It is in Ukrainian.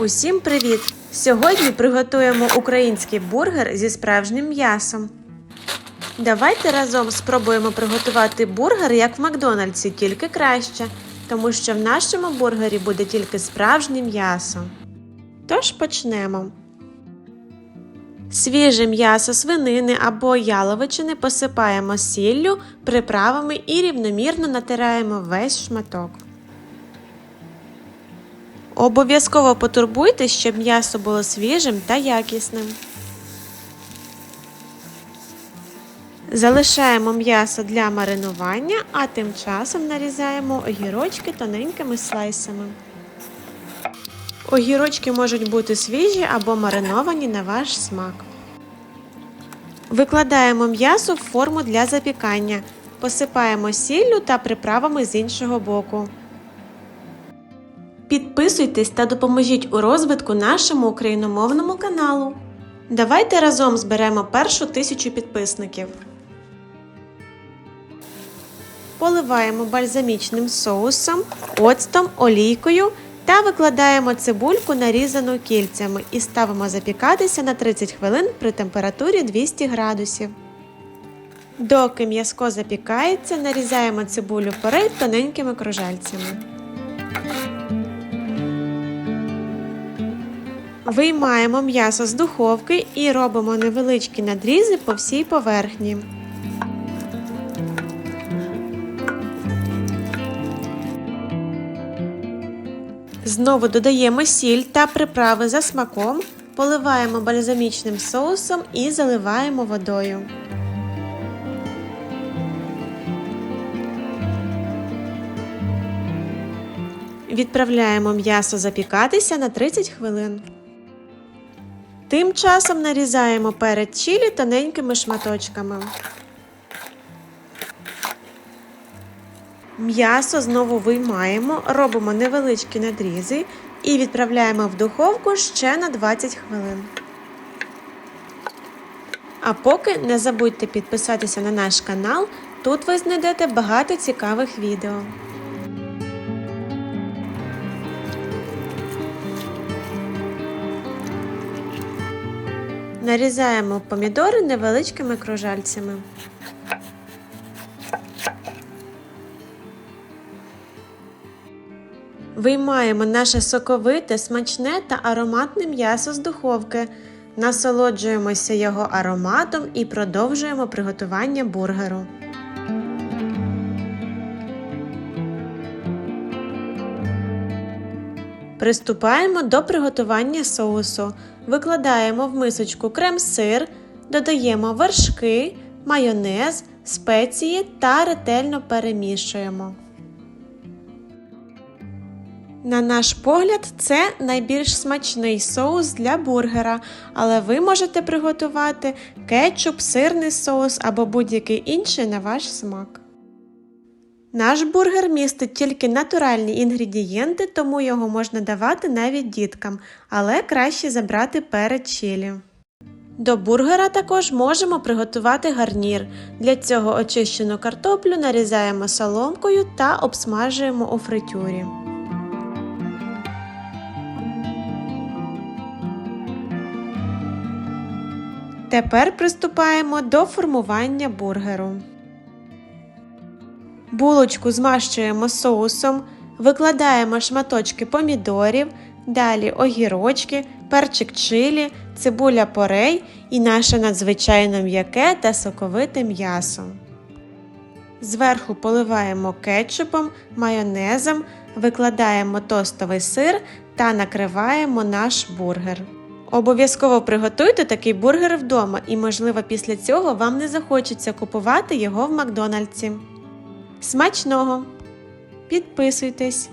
Усім привіт! Сьогодні приготуємо український бургер зі справжнім м'ясом. Давайте разом спробуємо приготувати бургер як в Макдональдсі, тільки краще, тому що в нашому бургері буде тільки справжнє м'ясо. Тож почнемо. Свіже м'ясо свинини або яловичини посипаємо сіллю, приправами і рівномірно натираємо весь шматок. Обов'язково потурбуйтесь, щоб м'ясо було свіжим та якісним. Залишаємо м'ясо для маринування, а тим часом нарізаємо огірочки тоненькими слайсами. Огірочки можуть бути свіжі або мариновані на ваш смак. Викладаємо м'ясо в форму для запікання. Посипаємо сіллю та приправами з іншого боку. Підписуйтесь та допоможіть у розвитку нашому україномовному каналу. Давайте разом зберемо першу тисячу підписників. Поливаємо бальзамічним соусом, оцтом, олійкою та викладаємо цибульку, нарізану кільцями, і ставимо запікатися на 30 хвилин при температурі 200 градусів. Доки м'язко запікається, нарізаємо цибулю порей тоненькими кружальцями. Виймаємо м'ясо з духовки і робимо невеличкі надрізи по всій поверхні. Знову додаємо сіль та приправи за смаком, поливаємо бальзамічним соусом і заливаємо водою. Відправляємо м'ясо запікатися на 30 хвилин. Тим часом нарізаємо перед чилі тоненькими шматочками. М'ясо знову виймаємо, робимо невеличкі надрізи і відправляємо в духовку ще на 20 хвилин. А поки не забудьте підписатися на наш канал, тут ви знайдете багато цікавих відео. Нарізаємо помідори невеличкими кружальцями. Виймаємо наше соковите, смачне та ароматне м'ясо з духовки. Насолоджуємося його ароматом і продовжуємо приготування бургеру. Приступаємо до приготування соусу. Викладаємо в мисочку крем-сир, додаємо вершки, майонез, спеції та ретельно перемішуємо. На наш погляд, це найбільш смачний соус для бургера, але ви можете приготувати кетчуп, сирний соус або будь-який інший на ваш смак. Наш бургер містить тільки натуральні інгредієнти, тому його можна давати навіть діткам, але краще забрати перед чилі. До бургера також можемо приготувати гарнір. Для цього очищену картоплю нарізаємо соломкою та обсмажуємо у фритюрі. Тепер приступаємо до формування бургеру. Булочку змащуємо соусом, викладаємо шматочки помідорів, далі огірочки, перчик чилі, цибуля порей і наше надзвичайно м'яке та соковите м'ясо. Зверху поливаємо кетчупом, майонезом, викладаємо тостовий сир та накриваємо наш бургер. Обов'язково приготуйте такий бургер вдома, і, можливо, після цього вам не захочеться купувати його в Макдональдсі. Смачного! Підписуйтесь!